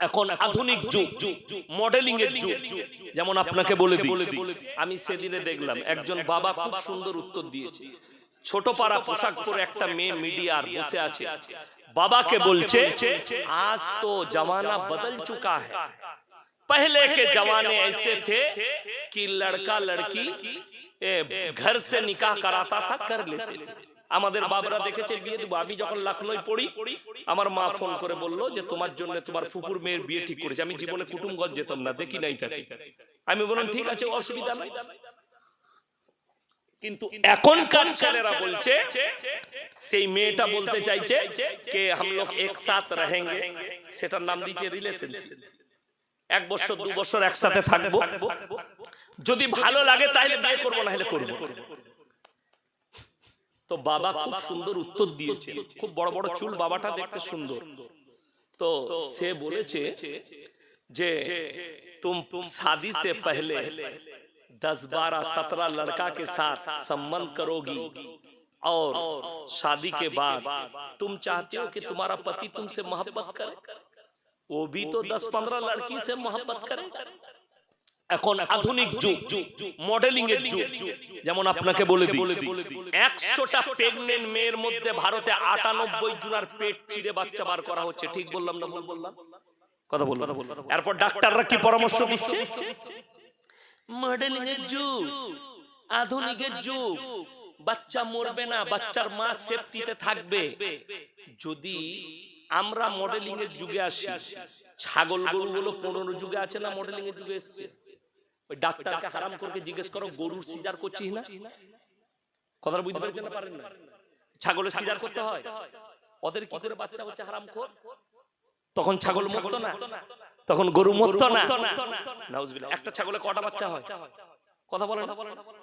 এখন আধুনিক যুগ মডেলিং এর যুগ যেমন আপনাকে বলে দিই আমি সেদিনে দেখলাম একজন বাবা খুব সুন্দর উত্তর দিয়েছে ছোট পাড়া পোশাক পরে একটা মেয়ে মিডিয়ার বসে আছে বাবাকে বলছে আজ তো जमाना बदल चुका है पहले के जमाने ऐसे थे कि लड़का लड़की ए, घर से निकाह कराता था कर लेते थे আমাদের বাবরা দেখেছে বিয়ে দেবো আমি যখন লখনৌ পড়ি আমার মা ফোন করে বলল যে তোমার জন্য তোমার ফুপুর মেয়ের বিয়ে ঠিক করেছে আমি জীবনে কুটুমগঞ্জ যেতাম না দেখি নাই তাকে। আমি বললাম ঠিক আছে অসুবিধা নাই। কিন্তু এখনকার ছেলেরা বলছে সেই মেয়েটা বলতে চাইছে কে হাম লোক একসাথ রহেঙ্গে। সেটার নাম দিয়েছে রিলেশনশিপ। এক বছর দু বছর একসাথে থাকব। যদি ভালো লাগে তাহলে বিয়ে করব না হলে করব। তো বাবা খুব সুন্দর উত্তর দিয়েছে খুব বড় বড় চুল বাবাটা দেখতে সুন্দর তো সে বলেছে যে तुम शादी से पहले दस बारह सत्रह लड़का के साथ संबंध करोगी और शादी के बाद तुम चाहते हो कि तुम्हारा पति तुमसे मोहब्बत करे वो भी तो दस पंद्रह लड़की से मोहब्बत करे এখন আধুনিক যুগ মডেলিং এর যুগ। যেমন আপনাকে বলে দিই একশোটা প্রেগনেন্ট মেয়ের মধ্যে ভারতে আটানব্বই জনের পেট চিড়ে বাচ্চা বার করা হচ্ছে ঠিক বললাম না ভুল বললাম। কথা বললাম এরপর ডাক্তাররা কি পরামর্শ দিচ্ছে? মডেলিং এর যুগ। আধুনিকের যুগ। বাচ্চা মরবে না বাচ্চার মা সেফটিতে থাকবে। যদি আমরা মডেলিং এর যুগে আসি ছাগল গরুগুলো পনেরো যুগে আছে না মডেলিং এর যুগে এসছে? ওই ডাক্তারকে হারাম জিজ্ঞেস করো গরুর সিজার করছিস না? কথাটা বুঝতে পেরেছেন না পারেন না? ছাগলের সিজার করতে হয়। ওদের কি করে বাচ্চা হচ্ছে হারাম খোর? তখন ছাগল মরতো না? তখন গরু মরতো না? নাউজুবিল্লাহ। একটা ছাগলে কটা বাচ্চা হয়? কথা বলেন।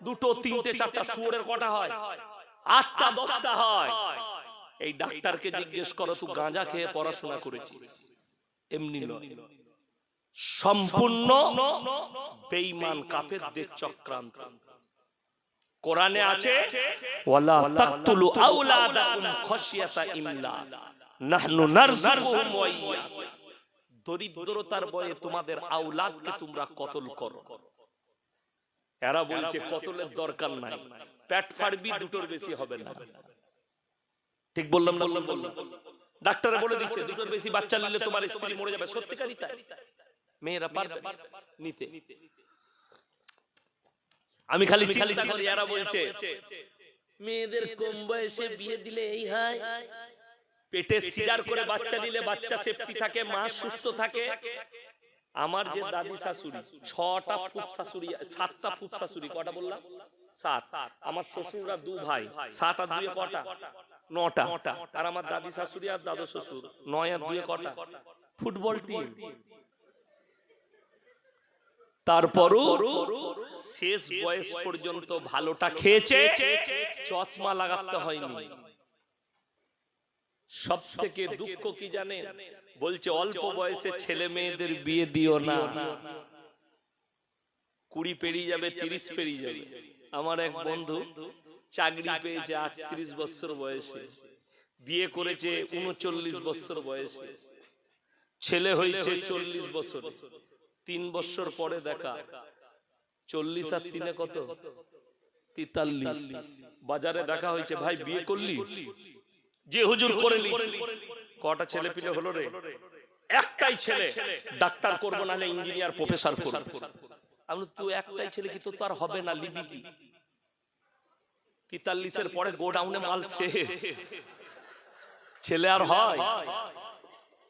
দুটো তিনটে চারটা শুয়োরের কটা হয়? আটটা দশটা হয়? এই ডাক্তারকে জিজ্ঞেস করো তুই গাঁজা খেয়ে পড়াশোনা করেছিস? এমনি নয় সম্পূর্ণ বেঈমান কাফেরদের চক্রান্ত। কোরআনে আছে ওয়ালা তাকতুলু আওলাদাকুম খাশিয়াতা ইমলাক নাহনু নারযুকুহুম ওয়া ইয়্যাকুম দরিদ্রতার ভয়ে তোমাদের আওলাদকে তোমরা কতল করো। এরা বলছে কতলের দরকার নাই। পেট ফাড়বি দুটোর বেশি হবে না। ঠিক বললাম না বললাম বললাম ডাক্তারে বলে দিচ্ছে দুটোর বেশি বাচ্চা নিলে তোমার স্ত্রী মরে যাবে। সত্যিকারই তাই। মেয়েরা পারবে নিতে। আমি খালি চিন্তা করি এরা বলছে মেয়েদের কম বয়সে বিয়ে দিলে এই হয় পেটে সিজার করে বাচ্চা দিলে বাচ্চা সেফটি থাকে মা সুস্থ থাকে। আমার যে দাদি শাশুড়ি ছটা ফুপ শাশুড়ি সাতটা ফুপ শাশুড়ি কটা বললাম? সাত। আমার শ্বশুররা দু ভাই। সাত আর দুয়ে কটা? নটা। আর আমার দাদি শাশুড়ি আর দাদু শ্বশুর। নয় আর দুয়ে কটা। ফুটবল টিম তারপরও শেষ বয়স পর্যন্ত ভালোটা খেয়েছে, চশমা লাগাতে হয়নি। সব থেকে দুঃখ কি জানে? বলছে, অল্প বয়সে ছেলে মেয়েদের বিয়ে দিও না। কুড়ি পেরিয়ে যাবে, তিরিশ পেরিয়ে যাবে। আমার এক বন্ধু চাকরি পেয়েছে আটত্রিশ বছর বয়সে। বিয়ে করেছে উনচল্লিশ বছর বয়সে। ছেলে হয়েছে চল্লিশ বছর। তিন বছর পরে দেখা। চল্লিশ আর তিনে কত? তেতাল্লিশ। বাজারে দেখা হয়েছে, ভাই, বিয়ে করলি? যে হুজুর, করে কটা ছেলে পিলে হলো রে? একটাই ছেলে। ডাক্তার করব না ইঞ্জিনিয়ার, প্রফেসর করব। আমি তুই একটাই ছেলে কি তো তার হবে না, লিবি কি? তেতাল্লিশের পরে গোডাউনে মাল শেষ। ছেলে আর হয়?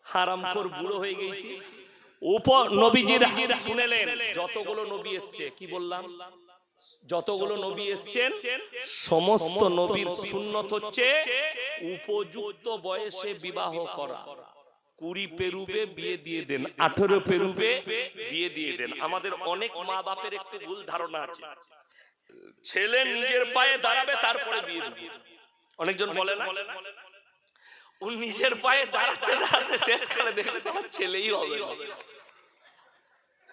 হারাম কর বুড়ো হয়ে গেছিস? নবীজির শুনেলেন। যতগুলো নবী এসছে কি বললাম? যতগুলো নবী এসছেন সমস্ত নবীর সুন্নত হচ্ছে উপযুক্ত বয়সে বিবাহ করা। কুড়ি পেরুবে বিয়ে দিয়ে দেন। আঠেরো পেরুবে বিয়ে দিয়ে দেন। আমাদের অনেক মা বাপের একটু ভুল ধারণা আছে। ছেলে নিজের পায়ে দাঁড়াবে তারপরে বিয়ে দিবে। অনেকজন বলে না? ও নিজের পায়ে দাঁড়াতে দাঁড়াতে শেষ করে দেখবে আমার ছেলেই হবে।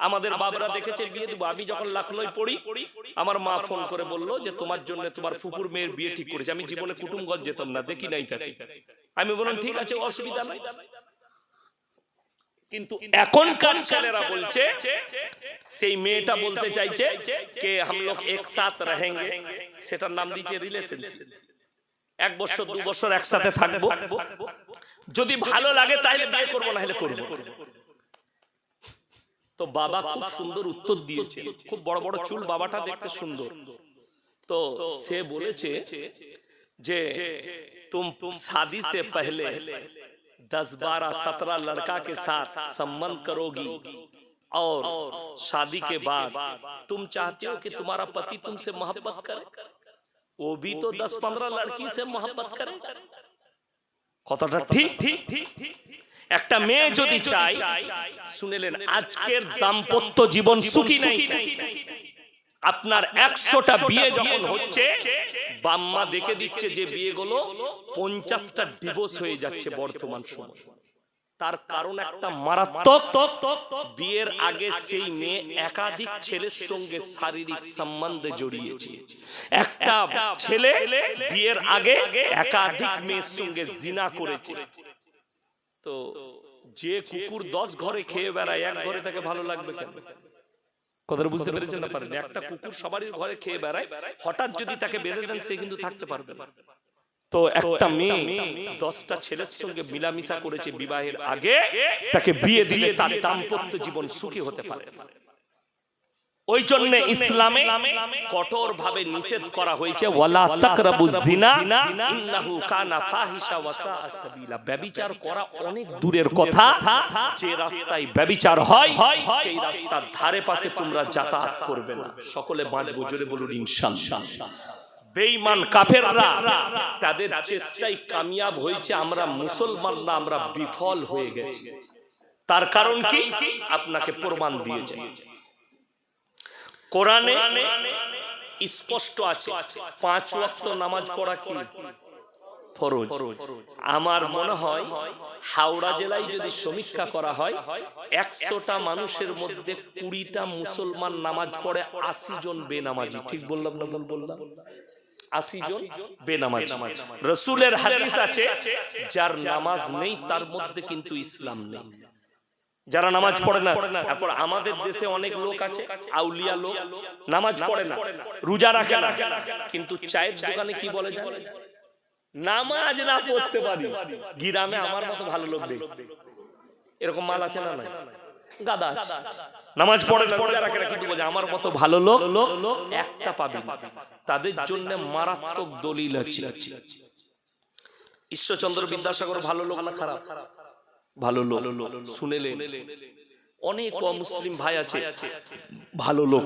আমাদের বাবরা দেখেছে বিয়ে দেবো আমি যখন লাখনৌ পড়ি আমার মা ফোন করে বলল যে তোমার জন্য তোমার ফুপুর মেয়ের বিয়ে ঠিক করেছে। আমি জীবনে কুটুমগঞ্জ যেতাম না দেখি নাই তাকে। আমি বললাম ঠিক আছে অসুবিধা নাই। কিন্তু এখনকার ছেলেরা বলছে সেই মেয়েটা বলতে চাইছে কে হাম লোক একসাথ রহেঙ্গে সেটার নাম দিয়েছে রিলেশনশিপ এক বছর দু বছর একসাথে থাকব। যদি ভালো লাগে তাহলে বিয়ে করব না হলে করব। তো বাবা খুব সুন্দর উত্তর দিয়েছে খুব বড় বড় চুল বাবাটা দেখতে সুন্দর তো সে বলেছে যে तुम शादी से पहले दस बारह सत्रह लड़का के साथ संबंध करोगी और शादी के बाद तुम चाहते हो कि तुम्हारा पति तुमसे मोहब्बत करे वो भी तो दस पंद्रह लड़की से मोहब्बत करे কথাটা ঠিক? একটা মেয়ে যদি চাই শুনেলেন আজকের দাম্পত্য জীবন সুখী নাই। আপনার একশোটা বিয়ে যখন হচ্ছে বাম্মা দেখে দিচ্ছে যে বিয়েগুলো পঞ্চাশটা ডিভোর্স হয়ে যাচ্ছে বর্তমান সময়। তার কারণ একটা মারাত্মক বিয়ের আগে সেই মেয়ে একাধিক ছেলের সঙ্গে শারীরিক সম্বন্ধে জড়িয়েছে। একটা ছেলে বিয়ের আগে একাধিক মেয়ের সঙ্গে জিনা করেছে। তো যে কুকুর দশ ঘরে খেয়ে বেড়ায় এক ঘরে তাকে ভালো লাগবে কেন? কথাটা বুঝতে পেরেছেন না পারেন একটা কুকুর সবারই ঘরে খেয়ে বেড়ায় হঠাৎ যদি তাকে বেঁধে দেন সে কিন্তু থাকতে পারবে না। তো একটা মেয়ে দশটা ছেলের সঙ্গে মিলামিশা করেছে বিবাহের আগে তাকে বিয়ে দিলে তার দাম্পত্য জীবন সুখী হতে পারে। ওই জন্য ইসলামে কঠোর ভাবে নিষেধ করা হয়েছে ওয়ালা তাকরাবু জিনা ইন্নাহু কানা ফাহিশা ওয়া সাআ সাবিলা। ব্যভিচার করা অনেক দূরের কথা। যে রাস্তায় ব্যভিচার হয় সেই রাস্তার ধারে পাশে তোমরা যাতায়াত করবে না। সকলে বাঁচবো জোরে বলুন ইনশাআল্লাহ। বেঈমান কাফেররা, তাদের চেষ্টায় কামিয়াব হয়েছে, আমরা মুসলমান না আমরা বিফল হয়ে গেছি। তার কারণ কি? আপনাকে প্রমাণ দিয়ে যায় কোরআনে স্পষ্ট আছে, পাঁচ ওয়াক্ত নামাজ পড়া কি? ফরজ। আমার মনে হয় হাওড়া জেলায় যদি সমীক্ষা করা হয়, একশোটা মানুষের মধ্যে কুড়িটা মুসলমান নামাজ পড়ে আশি জন বেনামাজি। ঠিক বললাম না বললাম? আশি জন বেনামাজি। রসুলের হাদিস আছে যার নামাজ নেই তার মধ্যে কিন্তু ইসলাম নেই। যারা নামাজ পড়ে না তারপর আমাদের দেশে অনেক লোক আছে আউলিয়া লোক নামাজ পড়ে না রোজা রাখে না। কিন্তু চায়ের দোকানে কি বলে? নামাজ না পড়তে পারি। গিরামে আমার মতো ভালো লোক নেই? এরকম মাল আছে না নাই? গাদা আছে। নামাজ পড়ে না রোজা রাখে না কিন্তু বলে আমার মতো ভালো লোক একটা পাবে তাদের জন্য মারাত্মক দলিল আছে। ঈশ্বরচন্দ্র বিদ্যাসাগর ভালো লোক না খারাপ? ভালো লোক শুনেলেন। অনেক মুসলিম ভাই আছে। ভালো লোক।